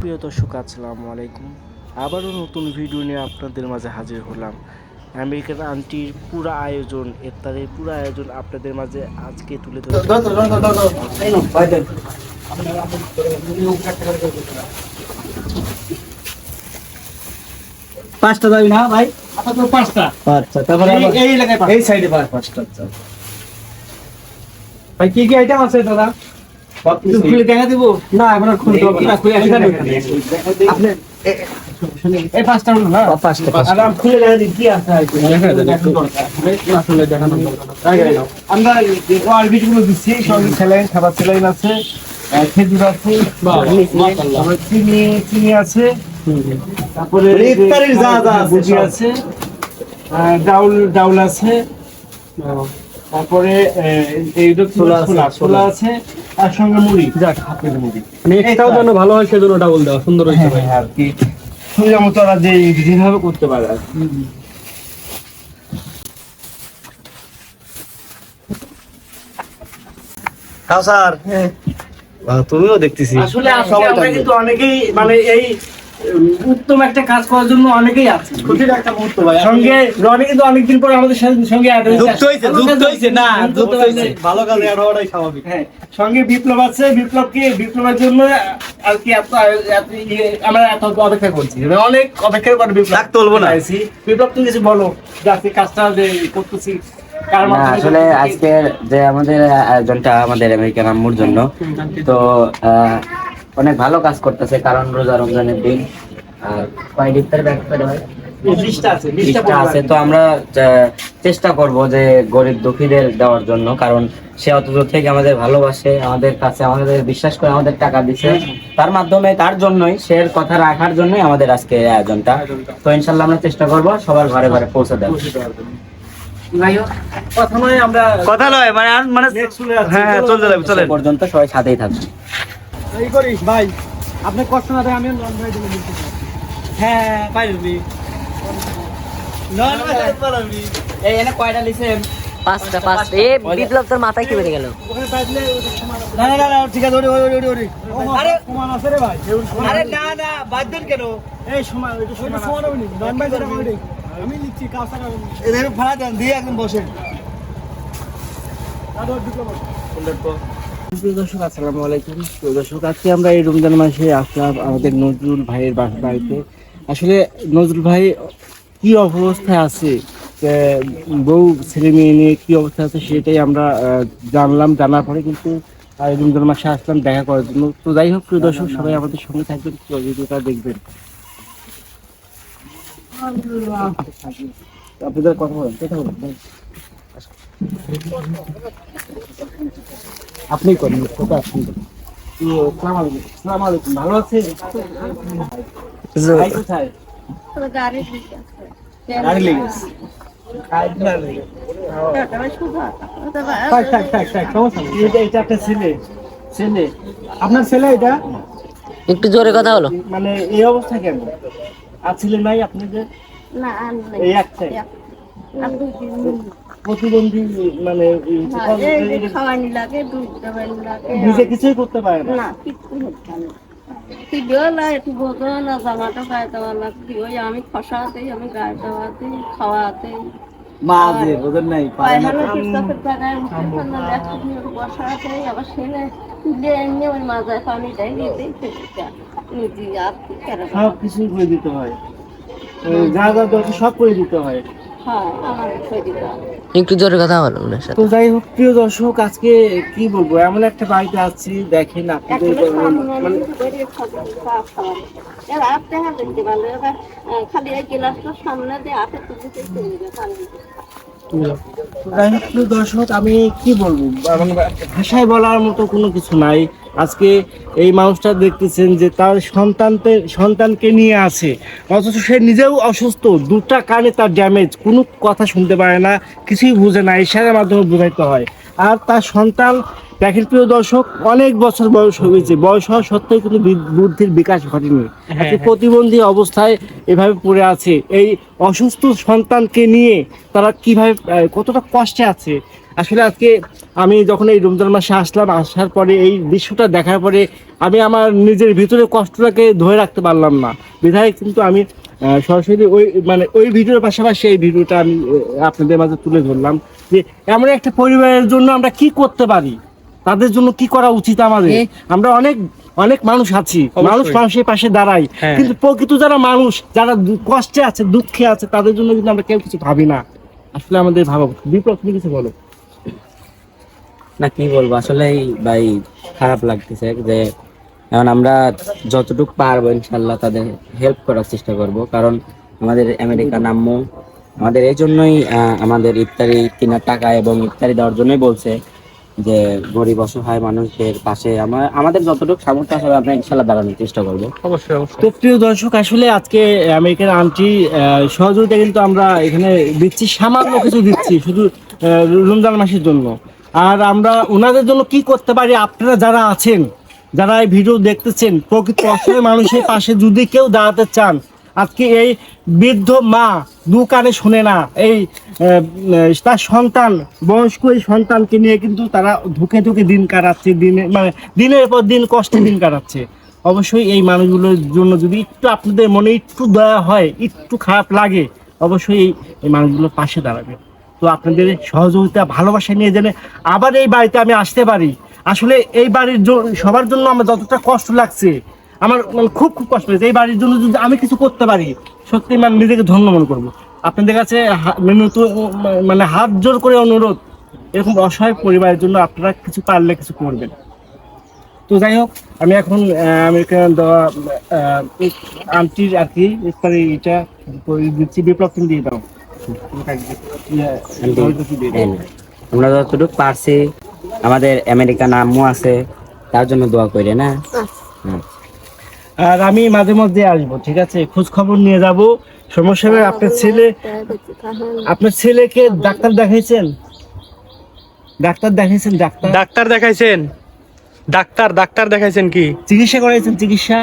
প্রিয় দর্শক আসসালামু আলাইকুম। আবারও নতুন ভিডিও নিয়ে আপনাদের মাঝে হাজির হলাম। আমেরিকান আন্টির পুরো আয়োজন ইত্যাদির পুরো আয়োজন আপনাদের মাঝে আজকে তুলে ধরছি পাঁচটা যাবি না ভাই। আপাতত পাঁচটা। আচ্ছা তারপরে এই- এলাকায় এই সাইডে পাঁচটা আচ্ছা। ভাই কি কি আইটেম আছে দাদা? খুলে দেখা দিব? না এখন আর খুলতে হবে না। খুলে এখানে। আপনি এই পাঁচটা হলো না? পাঁচটা আর আমি খুলে দেখা দিই কি আছে আসলে দেখানো আমরা যে ওয়াল দিচ্ছি সঙ্গে স্যালাইন খাবার স্যালাইন আছে আহ, খেজুর আছে চিনি চিনি আছে তারপরে ইফতারির যা যা আছে আছে আহ, ডাউল ডাউল আছে তারপরে এইটা ছোলা ছোলা আছে, ছোলা আর সঙ্গে মুড়ি। যাক হাতের মুড়ি। নেক্সটটাও যেন ভালো হয় সেজন্য ডাবল দেওয়া সুন্দর হয়েছে হ্যাঁ ভাই। হ্যাঁ, আর কি। সুবিধা মতো ওরা যে যেভাবে করতে পারে আর কি। স্যার? তুমিও দেখতেছি। আসলে আমরা কিন্তু অনেকেই মানে এই উত্তম একটা কাজ করার জন্য অনেকেই আছে। খুশির একটা মুহূর্ত ভাই। সঙ্গে রনি কিন্তু অনেকদিন পর আমাদের সঙ্গে হয়েছে। যুক্ত হয়েছে যুক্ত হয়েছে না যুক্ত হয়েছে। ভালো কাজে অ্যাড হওয়াটাই স্বাভাবিক। হ্যাঁ সঙ্গে বিপ্লব আছে। বিপ্লব কি বিপ্লবের জন্য আর কি এত ইয়ে- আমরা এত অপেক্ষা করছি। মানে অনেক অপেক্ষার পর বিপ্লব। ডাক তুলবো না। আইছি। বিপ্লব তুমি কিছু বলো। যে আজকে কাজটা যে করতেছি কার আসলে? আজকে যে আমাদের আয়োজনটা আমাদের আমেরিকান আম্মুর জন্য তো আহ, অনেক ভালো কাজ করতেছে কারণ রোজা রমজানের দিন আর কয় ইফতার ব্যাগ করে ভাই আছে তো আমরা চেষ্টা করব যে গরিব দুঃখীদের দেওয়ার জন্য কারণ সে অত দূর থেকে আমাদের ভালোবাসে আমাদের কাছে আমাদের বিশ্বাস করে আমাদের টাকা দিচ্ছে তার মাধ্যমে তার জন্যই সে কথা রাখার জন্যই আমাদের আজকে আয়োজনটা। তো ইনশাল্লাহ আমরা চেষ্টা করব সবার ঘরে ঘরে পৌঁছে দেওয়ার। কথা নয় আমরা কথা নয় মানে মানে চলে। হ্যাঁ চলতে লাগবে চলেন। পর্যন্ত সবাই সাথেই থাকবে। এই করিস। ভাই আপনি কষ্ট না দেয় আমি নন ভাই দিলে নিতে হ্যাঁ পারবি নন ভাই। পারবি এই এনে কয়টা লিছেন পাঁচটা পাঁচটা। এ বিপ্লব তোর মাথায় কি বেড়ে গেল? না না না না, ঠিক আছে ওরে ওরে ওরে ওরে। আরে সমান আছে রে ভাই। আরে না না বাদ দেন কেন? এই সমান ওইটা সমান সমান হবে নন ভাই যেটা হবে আমি লিখছি কাউসার এদের ভাড়া দেন দিয়ে একদম বসেন। প্রিয় দর্শক, আসসালামু আলাইকুম। প্রিয় দর্শক, আজকে আমরা এই রমজান মাসে আসলাম আমাদের নজরুল ভাইয়ের বাড়িতে। আসলে নজরুল ভাই, কি অবস্থায় আছে? বউ, ছেলে মেয়ে নিয়ে কি অবস্থা আছে সেটাই আমরা জানলাম, জানার পরে কিন্তু রমজান মাসে আসলাম দেখা করার জন্য। তো যাই হোক, প্রিয় দর্শক, সবাই আমাদের সঙ্গে থাকবেন ভিডিওটা দেখবেন। আপনাদের কথা বলেন কথা বলেন। আপনি করেন কথা আপনি। আসসালামু আলাইকুম। ভালো কোথায়? গাড়ি আপনার ছেলে এটা? একটু জোরে কথা হলো মানে এই অবস্থা কেন? আর ছেলে নাই আপনাদের? না এই একটাই। প্রতিবন্ধী মানে হ্যাঁ, খাওয়ানি লাগে, দুধ লাগে। নিজে কিছুই করতে পারে না হচ্ছে একটু বোঝো না, জামাটা গায়ে দেওয়া লাগবে। ওই আমি খসাতেই, আমি গায়ে দেওয়াতেই, খাওয়াতেই। মা যে বোঝেন নাই পায়খানা টিপটাপের জায়গায় উঠে ফেললে ল্যাপটপ বসাতেই, আবার সেনে তুলে এনে ওই মাজায় পানি দেয়, দিতেই নিজে আর করে সব কিছুই করে দিতে হয় যা যা দরকার সব করে দিতে হয় হ্যাঁ, আমার বিষয় দিতে হবে। একটু জোরে কথা বলো ওনার সাথে। তো যাই হোক প্রিয় দর্শক আজকে কি বলব? এমন একটা বাড়িতে আছি দেখেন আপনাদের মানে যাই হোক প্রিয় দর্শক আমি কি বলব? মানে ভাষায় বলার মতো কোনো কিছু নাই। আজকে এই মানুষটা দেখতেছেন যে তার সন্তানকে সন্তানকে নিয়ে আছে। অথচ সে নিজেও অসুস্থ। দুটা কানে তার ড্যামেজ কোনো কথা শুনতে পারে না কিছুই বুঝে না। ইশারের মাধ্যমে বোঝাইতে হয়। আর তার সন্তান দেখেন প্রিয় দর্শক অনেক বছর বয়স হয়েছে বয়স হওয়া সত্ত্বেও কিন্তু বুদ্ধির বিকাশ ঘটেনি। আজকে প্রতিবন্ধী অবস্থায় এভাবে পড়ে আছে। এই অসুস্থ সন্তানকে নিয়ে তারা কীভাবে কতটা কষ্টে আছে আসলে আজকে আমি যখন এই রমজান মাসে আসলাম আসার পরে এই দৃশ্যটা দেখার পরে আমি আমার নিজের ভিতরে কষ্টটাকে ধরে রাখতে পারলাম না। বিধায় কিন্তু আমি সরাসরি ওই মানে ওই ভিডিওর পাশাপাশি এই ভিডিওটা আমি আপনাদের মাঝে তুলে ধরলাম যে এমন একটা পরিবারের জন্য আমরা কি করতে পারি? তাদের জন্য কি করা উচিত আমাদের? আমরা অনেক অনেক মানুষ আছি মানুষ মানুষের পাশে দাঁড়াই কিন্তু প্রকৃত যারা মানুষ যারা কষ্টে আছে দুঃখে আছে তাদের জন্য কিন্তু আমরা কেউ কিছু ভাবি না। আসলে আমাদের ভাবা। বিপ্লব তুমি কিছু বলো। না কি বলব? আসলে ভাই খারাপ লাগতেছে যে এখন আমরা যতটুকু পারব ইনশাল্লাহ তাদের হেল্প করার চেষ্টা করব। কারণ আমাদের আমেরিকা নাম্য আমাদের এই জন্যই আহ, আমাদের ইফতারি কেনার টাকা এবং ইফতারি দেওয়ার জন্যই বলছে যে গরিব অসহায় মানুষের পাশে আমার আমাদের যতটুকু সামর্থ্য আসলে আমরা ইনশাল্লাহ দাঁড়ানোর চেষ্টা করব। অবশ্যই অবশ্যই। তো প্রিয় দর্শক আসলে আজকে আমেরিকার আন্টি সহযোগিতা কিন্তু আমরা এখানে দিচ্ছি সামান্য কিছু দিচ্ছি শুধু আহ, রমজান মাসের জন্য। আর আমরা ওনাদের জন্য কি করতে পারি? আপনারা যারা আছেন, যারা এই ভিডিও দেখতেছেন, প্রকৃত অসহায় মানুষের পাশে যদি কেউ দাঁড়াতে চান, আজকে এই বৃদ্ধ মা দু কানে শুনে না, এই তার সন্তান, বয়স্ক এই সন্তানকে নিয়ে কিন্তু তারা ধুকে ধুকে দিন কাটাচ্ছে, দিনে মানে দিনের পর দিন কষ্টে দিন কাটাচ্ছে। অবশ্যই এই মানুষগুলোর জন্য যদি একটু আপনাদের মনে একটু দয়া হয়, একটু খারাপ লাগে, অবশ্যই এই মানুষগুলোর পাশে দাঁড়াবে। তো আপনাদের সহযোগিতা, ভালোবাসা নিয়ে জেনে আবার এই বাড়িতে আমি আসতে পারি। আসলে এই বাড়ির সবার জন্য আমার যতটা কষ্ট লাগছে, আমার মানে খুব খুব কষ্ট লাগছে এই বাড়ির জন্য যদি আমি কিছু করতে পারি, সত্যি মানে নিজেকে ধন্য মনে করব। আপনাদের কাছে মানে হাত জোর করে অনুরোধ, এরকম অসহায় পরিবারের জন্য আপনারা কিছু পারলে কিছু করবেন। তো যাই হোক, আমি এখন আমেরিকান দেওয়া আন্টির আর কি এটা দিচ্ছি, বিপ্লব দিয়ে দাও। আমরা যতটুকু পারছি আমাদের আমেরিকা নামও আছে তার জন্য দোয়া করি না? আর আমি মাঝে মধ্যে আসব ঠিক আছে? খোঁজ খবর নিয়ে যাব। সমস্যা হবে আপনার ছেলে আপনার ছেলেকে ডাক্তার দেখাইছেন? ডাক্তার দেখাইছেন ডাক্তার? ডাক্তার দেখাইছেন। ডাক্তার ডাক্তার দেখাইছেন কি? চিকিৎসা করাইছেন চিকিৎসা?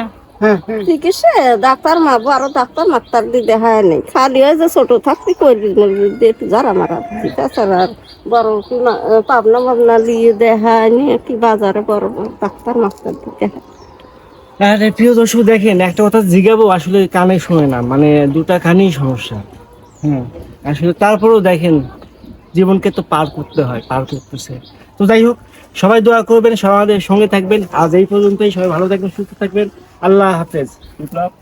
চিকিৎসা ডাক্তার মারবো, আরও ডাক্তার মাত্তার দিয়ে দেখায় নেই। খালি ওই যে ছোট থাকতে করবি একটু যারা মারা আছে, আর বড় কি পাবনা পাবনা নিয়ে দেখায় নিয়ে কি বাজারে বড় ডাক্তার মাস্টার দিয়ে দেখায়। আরে প্রিয় দর্শক, দেখেন, একটা কথা জিগাবো, আসলে কানে শোনে না মানে দুটা কানেই সমস্যা। হ্যাঁ আসলে তারপরেও দেখেন, জীবনকে তো পার করতে হয়, পার করতেছে। তো যাই হোক, সবাই দোয়া করবেন, সবাই আমাদের সঙ্গে থাকবেন। আজ এই পর্যন্তই, সবাই ভালো থাকবেন, সুস্থ থাকবেন। আল্লাহ হাফেজ। বিপ্লব